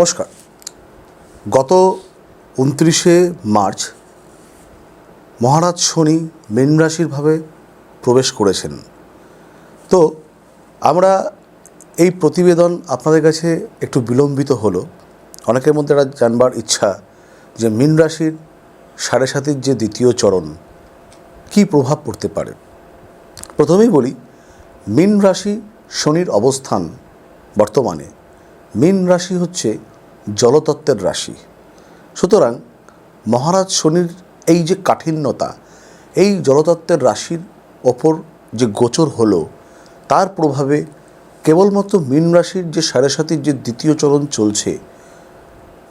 নমস্কার। গত উনত্রিশে মার্চ মহারাজ শনি মীন রাশিরভাবে প্রবেশ করেছেন। তো আমরা এই প্রতিবেদন আপনাদের কাছে একটু বিলম্বিত হলো। অনেকের মধ্যে এটা জানবার ইচ্ছা যে মীন রাশির সাড়ে সাতির যে দ্বিতীয় চরণ কী প্রভাব পড়তে পারে। প্রথমেই বলি, মীন রাশি শনির অবস্থান বর্তমানে। মীন রাশি হচ্ছে জলতত্ত্বের রাশি। সুতরাং মহারাজ শনির এই যে কাঠিন্যতা, এই জলতত্ত্বের রাশির ওপর যে গোচর হলো, তার প্রভাবে কেবলমাত্র মীন রাশির যে সাড়ে সাতির যে দ্বিতীয় চরণ চলছে,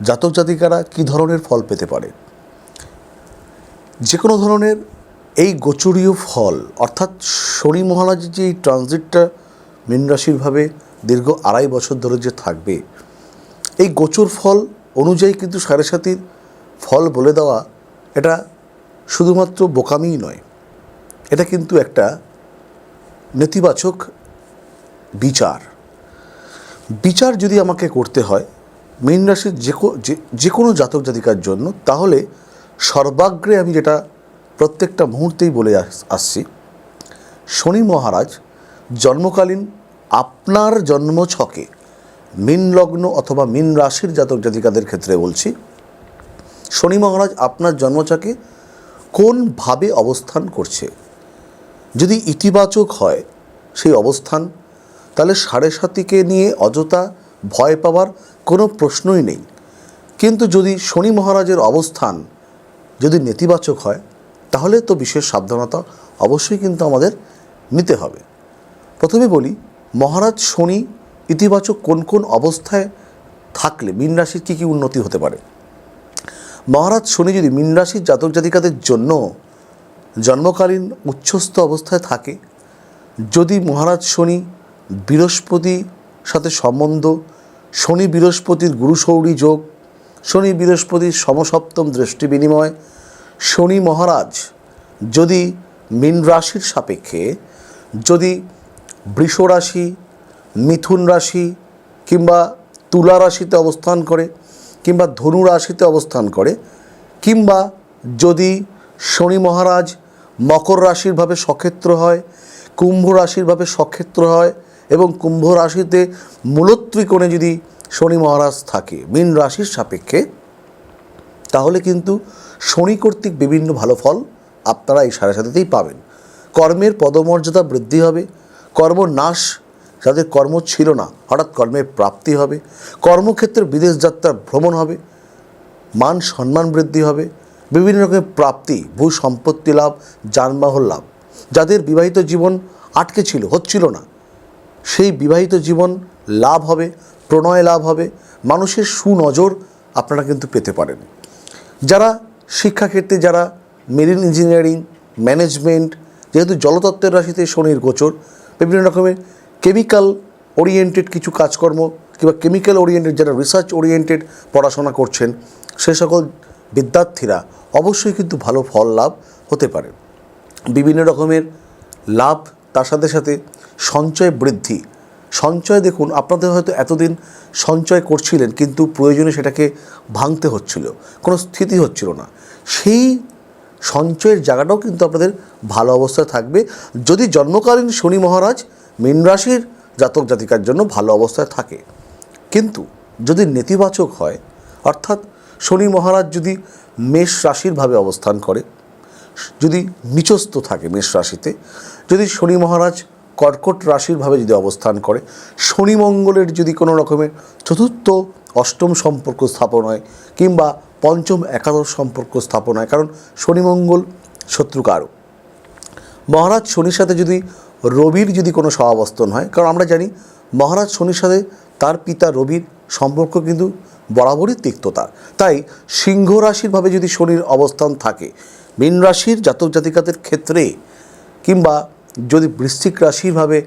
জাতক জাতিকারা কী ধরনের ফল পেতে পারে? যে কোনো ধরনের এই গোচরীয় ফল, অর্থাৎ শনি মহারাজের যে এই ট্রানজিটটা মীন রাশিরভাবে দীর্ঘ আড়াই বছর ধরে যে থাকবে এই গোচর ফল অনুযায়ী কিন্তু সাড়ে সাতির ফল বলে দেওয়া এটা শুধুমাত্র বোকামিই নয়। এটা কিন্তু একটা নেতিবাচক বিচার। বিচার যদি আমাকে করতে হয়, মীন রাশির যে যে- কোনো জাতক জাতিকার জন্য, তাহলে সর্বাগ্রে আমি যেটা প্রত্যেকটা মুহূর্তেই বলে আস- আসছি, শনি মহারাজ জন্মকালীন আপনার জন্ম ছকে মীন লগ্ন অথবা মিন রাশির জাতক জাতিকাদের ক্ষেত্রে বলছি, শনি মহারাজ, আপনার জন্মছকে কোনভাবে অবস্থান করছে? যদি ইতিবাচক হয় সেই অবস্থান, তাহলে সাড়ে সাতিকে নিয়ে অযথা ভয় পাওয়ার কোনো প্রশ্নই নেই। কিন্তু যদি শনি মহারাজের অবস্থান যদি নেতিবাচক হয়, তাহলে তো বিশেষ সাবধানতা অবশ্যই কিন্তু আমাদের নিতে হবে। প্রথমে বলি, মহারাজ শনি ইতিবাচক কোন কোন অবস্থায় থাকলে মীন রাশির কী কী উন্নতি হতে পারে? মহারাজ শনি যদি মীন রাশির জাতক জাতিকাদের জন্য জন্মকালীন উচ্চস্থ অবস্থায় থাকে, যদি মহারাজ শনি বৃহস্পতি সাথে সম্বন্ধ, শনি বৃহস্পতির গুরুসৌরী যোগ, শনি বৃহস্পতির সমসপ্তম দৃষ্টি বিনিময়, শনি মহারাজ যদি মীন রাশির সাপেক্ষে, যদি বৃষ রাশি মিথুন রাশি কিংবা তুলা রাশিতে অবস্থান করে কিংবা ধনু রাশিতে অবস্থান করে কিংবা যদি শনি মহারাজ মকর রাশিরভাবে সক্ষেত্র হয়, কুম্ভ রাশিরভাবে সক্ষেত্র হয় এবং কুম্ভ রাশিতে মূলত্রিকোণে যদি শনি মহারাজ থাকে, মীন রাশির সাপেক্ষে, তাহলে কিন্তু শনি কর্তৃক বিভিন্ন ভালো ফল আপনারা এই সাড়ে সাথেতেই পাবেন। কর্মের পদমর্যাদা বৃদ্ধি হবে, কর্মনাশ যাদের কর্ম ছিল না। হঠাৎ কর্মের প্রাপ্তি হবে কর্মক্ষেত্রে বিদেশ যাত্রার ভ্রমণ হবে, মান সম্মান বৃদ্ধি হবে, বিভিন্ন রকমের প্রাপ্তি ভূ সম্পত্তি লাভ, যানবাহন লাভ। যাদের বিবাহিত জীবন আটকে ছিল, হচ্ছিল না, সেই বিবাহিত জীবন লাভ হবে, প্রণয় লাভ হবে, মানুষের সুনজর আপনারা কিন্তু পেতে পারেন। যারা শিক্ষাক্ষেত্রে, যারা মেরিন ইঞ্জিনিয়ারিং, ম্যানেজমেন্ট, যেহেতু জলতত্ত্বের রাশিতে শনির গোচর, বিভিন্ন রকমের কেমিক্যাল ওরিয়েন্টেড কিছু কাজকর্ম কিংবা কেমিক্যাল ওরিয়েন্টেড যারা রিসার্চ ওরিয়েন্টেড পড়াশোনা করছেন, সে সকল বিদ্যার্থীরা অবশ্যই কিন্তু ভালো ফল লাভ হতে পারে। বিভিন্ন রকমের লাভ, তার সাথে সাথে সঞ্চয় বৃদ্ধি। সঞ্চয় দেখুন, আপনাদের হয়তো এতদিন সঞ্চয় করছিলেন, কিন্তু প্রয়োজনে সেটাকে ভাঙতে হচ্ছিল, কোনো স্থিতি হচ্ছিল না। সেই সঞ্চয়ের জায়গাটাও কিন্তু আপনাদের ভালো অবস্থায় থাকবে। যদি জন্মকালীন শনি মহারাজ মীন রাশির জাতক জাতিকার জন্য ভালো অবস্থায় থাকে। কিন্তু যদি নেতিবাচক হয়, অর্থাৎ শনি মহারাজ যদি মেষ রাশিরভাবে অবস্থান করে, যদি নিচস্থ থাকে মেষ রাশিতে, যদি শনি মহারাজ কর্কট রাশিরভাবে যদি অবস্থান করে, শনি মঙ্গলের যদি কোনো রকমের চতুর্থ, অষ্টম সম্পর্ক স্থাপন হয় কিংবা পঞ্চম, একাদশ সম্পর্ক স্থাপন হয়, কারণ শনি মঙ্গল শত্রুকারক। মহারাজ শনির সাথে যদি রবির যদি কোনো সহাবস্থান হয়, কারণ আমরা জানি মহারাজ শনির সাথে তার পিতা রবির সম্পর্ক কিন্তু বরাবরই তিক্ততা। তাই সিংহ রাশিরভাবে যদি শনির অবস্থান থাকে, মীন রাশির জাতক জাতিকাদের ক্ষেত্রে কিংবা যদি বৃশ্চিক রাশিরভাবে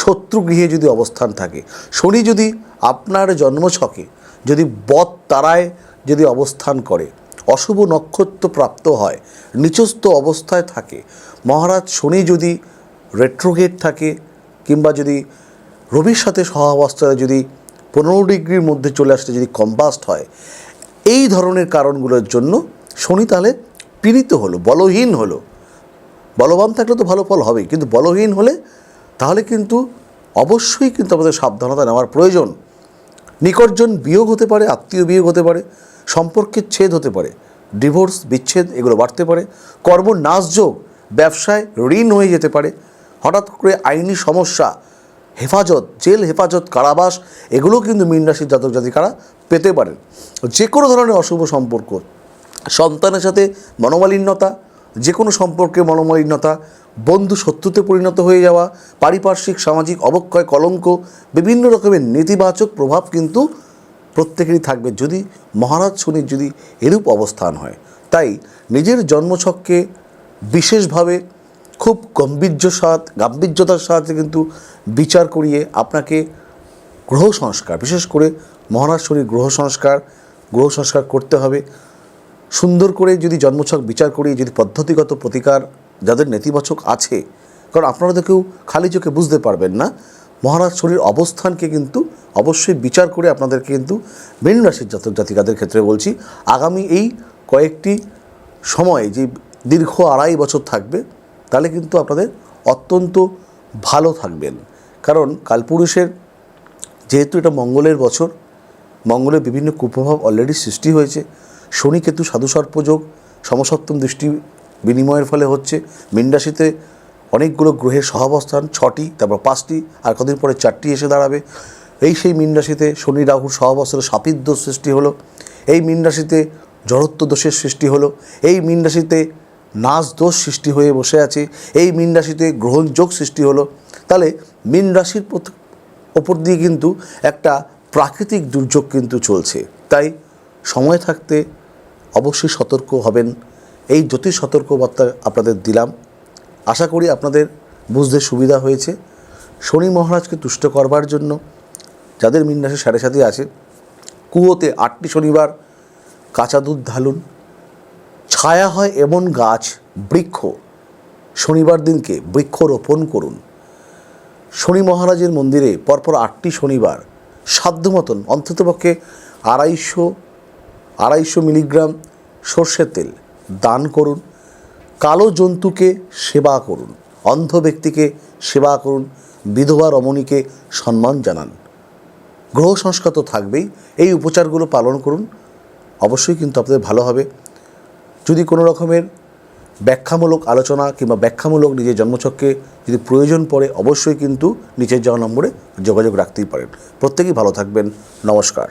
শত্রু গৃহে যদি অবস্থান থাকে, শনি যদি আপনার জন্মছকে যদি বদ তারায় যদি অবস্থান করে, অশুভ নক্ষত্র প্রাপ্ত হয়, নিচস্থ অবস্থায় থাকে, মহারাজ শনি যদি রেট্রোগেট থাকে, কিংবা যদি রবির সাথে সহাবস্থায় যদি পনেরো ডিগ্রির মধ্যে চলে আসতে যদি কম্বাস্ট হয়, এই ধরনের কারণগুলোর জন্য শনি তাহলে পীড়িত হলো, বলহীন হলো। বলবান থাকলে তো ভালো ফল হবেই, কিন্তু বলহীন হলে তাহলে কিন্তু অবশ্যই কিন্তু আমাদের সাবধানতা নেওয়ার প্রয়োজন। নিকটজন বিয়োগ হতে পারে, আত্মীয় বিয়োগ হতে পারে, সম্পর্কের ছেদ হতে পারে ডিভোর্স বিচ্ছেদ, এগুলো বাড়তে পারে। কর্ম নাশযোগ ব্যবসায় ঋণ হয়ে যেতে পারে। হঠাৎ করে আইনি সমস্যা, হেফাজত, জেল হেফাজত কারাবাস এগুলো কিন্তু মীন রাশির জাতক জাতিকারা পেতে পারেন। যে কোনো ধরনের অশুভ সম্পর্ক, সন্তানের সাথে মনোমালিন্যতা, যে কোনো সম্পর্কে মনোমালিন্যতা, বন্ধু শত্রুতে পরিণত হয়ে যাওয়া, পারিপার্শ্বিক, সামাজিক অবক্ষয়, কলঙ্ক, বিভিন্ন রকমের নেতিবাচক প্রভাব কিন্তু প্রত্যেকেরই থাকবে যদি মহারাজ শনির যদি এরূপ অবস্থান হয়। তাই নিজের জন্মছককে বিশেষভাবে খুব গম্ভীর্য সাথ গাম্ভীর্যতার সাথে কিন্তু বিচার করিয়ে আপনাকে গ্রহ সংস্কার, বিশেষ করে মহারাজ শনির গ্রহ সংস্কার গ্রহ সংস্কার করতে হবে। সুন্দর করে যদি জন্মছক বিচার করি যদি পদ্ধতিগত প্রতিকার যাদের নেতিবাচক আছে, কারণ আপনারা তো কেউ খালি চোখে বুঝতে পারবেন না মহারাজ শনির অবস্থানকে কিন্তু অবশ্যই বিচার করে আপনাদেরকে কিন্তু মীন রাশির জাতক জাতিকাদের ক্ষেত্রে বলছি, আগামী এই কয়েকটি সময় যে দীর্ঘ আড়াই বছর থাকবে তাহলে কিন্তু আপনাদের অত্যন্ত ভালো থাকবেন। কারণ কালপুরুষের যেহেতু এটা মঙ্গলের বছর, মঙ্গলের বিভিন্ন কুপ্রভাব অলরেডি সৃষ্টি হয়েছে। শনি কেতু সাধু সর্পযোগ সমসপ্তম দৃষ্টি বিনিময়ের ফলে হচ্ছে। মীন রাশিতে অনেকগুলো গ্রহের সহাবস্থান, ছটি, তারপর পাঁচটি, আর কদিন পরে চারটি এসে দাঁড়াবে। এই সেই মীন রাশিতে শনি রাহুর সহাবস্থানে সাপির দোষ সৃষ্টি হলো। এই মীন রাশিতে জড়ত্ব দোষের সৃষ্টি হলো। এই মীন রাশিতে নাচ দোষ সৃষ্টি হয়ে বসে আছে। এই মীন রাশিতে গ্রহণযোগ সৃষ্টি হলো। তাহলে মীন রাশির ওপর দিয়ে কিন্তু একটা প্রাকৃতিক দুর্যোগ কিন্তু চলছে। তাই সময় থাকতে অবশ্যই সতর্ক হবেন। এই জ্যোতিষ সতর্কবার্তা আপনাদের দিলাম। আশা করি আপনাদের বুঝতে সুবিধা হয়েছে। শনি মহারাজকে তুষ্ট করবার জন্য যাদের মীন রাশি সাড়ে সাথে আছে, কুয়োতে আটটি শনিবার কাঁচা দুধ ঢালুন। ছায়া হয় এমন গাছ, বৃক্ষ। শনিবার দিনকে বৃক্ষ রোপণ করুন। শনি মহারাজের মন্দিরে পরপর আটটি শনিবার সাধ্য মতন অন্ততপক্ষে আড়াইশো আড়াইশো মিলিগ্রাম সর্ষের তেল দান করুন। কালো জন্তুকে সেবা করুন। অন্ধ ব্যক্তিকে সেবা করুন। বিধবা রমণীকে সম্মান জানান। গ্রহ সংস্কার তো থাকবেই। এই উপচারগুলো পালন করুন। অবশ্যই কিন্তু আপনাদের ভালো হবে। যদি কোনো রকমের ব্যাখ্যামূলক আলোচনা কিংবা ব্যাখ্যামূলক নিজের জন্মছককে যদি প্রয়োজন পড়ে, অবশ্যই কিন্তু নিচের যাওয়া নম্বরে যোগাযোগ রাখতেই পারেন। প্রত্যেকেই ভালো থাকবেন। নমস্কার।